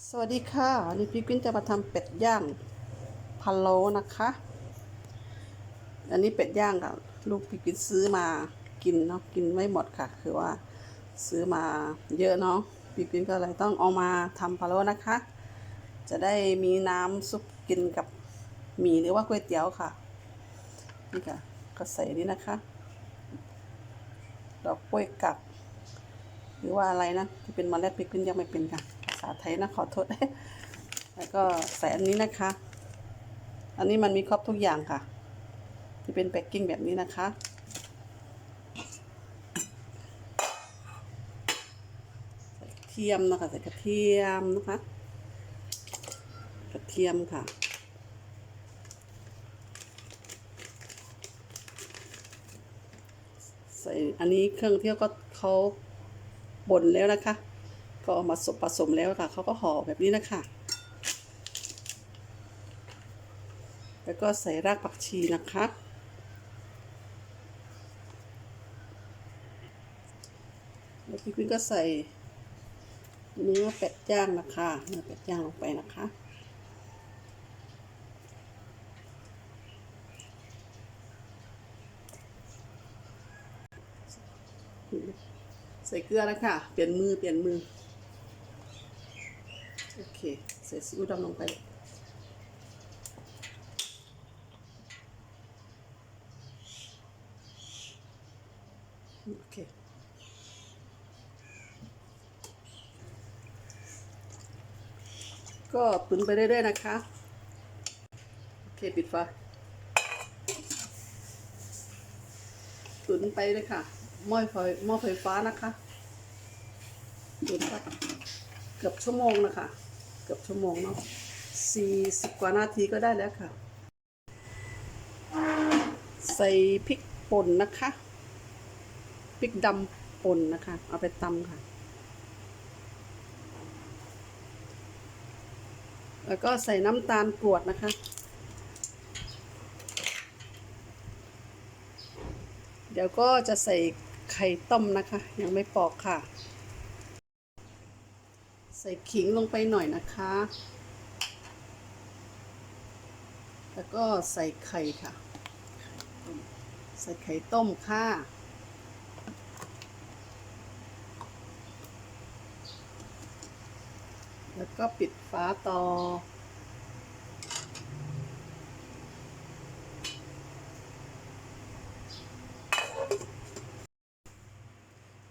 สวัสดีค่ะนนี้พี่กุ้นจะมาทำเป็ดย่างพะโล้นะคะ อันนี้เป็ดย่างกับลูกพี่กุ้นซื้อมากินเนาะกินไม่หมดค่ะ คือว่าซื้อมาเยอะเนาะพี่กุ้นก็เลยต้องเอามาทำพะโล้นะคะ จะได้มีน้ำซุปกินกับหมี่หรือว่าก๋วยเตี๋ยวค่ะนี่ค่ะก็ใส่นี่นะคะดอกกล้วยกักหรือว่าอะไรนะที่เป็นเมล็ดพริกขึ้นยังไม่เป็นค่ะาษาไทยนะขอโทษ แล้วก็ใส่อันนี้นะคะ อันนี้มันมีครบทุกอย่างค่ะ ที่เป็นแพ็กกิ้งแบบนี้นะคะใส่กระเทียมนะคะใส่กระเทียมนะคะ กระเทียมค่ะใส่อันนี้เครื่องเที่ยวก็เขาบดแล้วนะคะ ก็เอามาสมผสมแล้วค่ะเขาก็ห่อแบบนี้นะคะ แล้วก็ใส่รากผักชีนะคะ แล้วพี่กุ้งก็ใส่เนื้อเป็ดย่างนะคะเนื้อเป็ดย่างลงไปนะคะใส่เกลือแล้วค่ะ เปลี่ยนมือ เปลี่ยนมือ โอเค ใส่ซีอิ๊วดำลงไป โอเคก็ตุนไปเรื่อยๆนะคะ โอเค ปิดไฟตุนไปเลยค่ะหม้อไฟหม้อไฟฟ้านะคะตุนไปเกือบชั่วโมงนะคะ เกือบชั่วโมงเนาะสี่สิบกว่านาทีก็ได้แล้วค่ะ ใส่พริกป่นนะคะพริกดำป่นนะคะ เอาไปตำค่ะ แล้วก็ใส่น้ำตาลกรวดนะคะ เดี๋ยวก็จะใส่ไข่ต้มนะคะ ยังไม่ปอกค่ะ ใส่ขิงลงไปหน่อยนะคะ แล้วก็ใส่ไข่ค่ะ ใส่ไข่ต้มค่ะแล้วก็ปิดฝาต่อ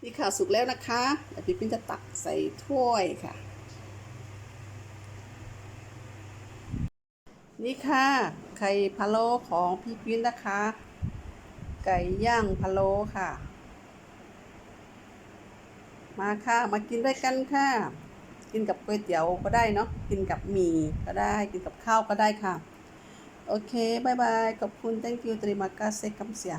นี่ค่ะสุกแล้วนะคะเดี๋ยวพี่ปิ้นจะตักใส่ถ้วยค่ะ นี่ค่ะไข่พะโล้ของพี่ปิ้นนะคะ ไก่ย่างพะโล้ค่ะ มาค่ะมากินด้วยกันค่ะ กินกับก๋วยเตี๋ยวก็ได้เนาะกินกับหมี่ก็ได้กินกับข้าวก็ได้ค่ะ โอเคบายบายขอบคุณ thank you terima kasih คำเสีย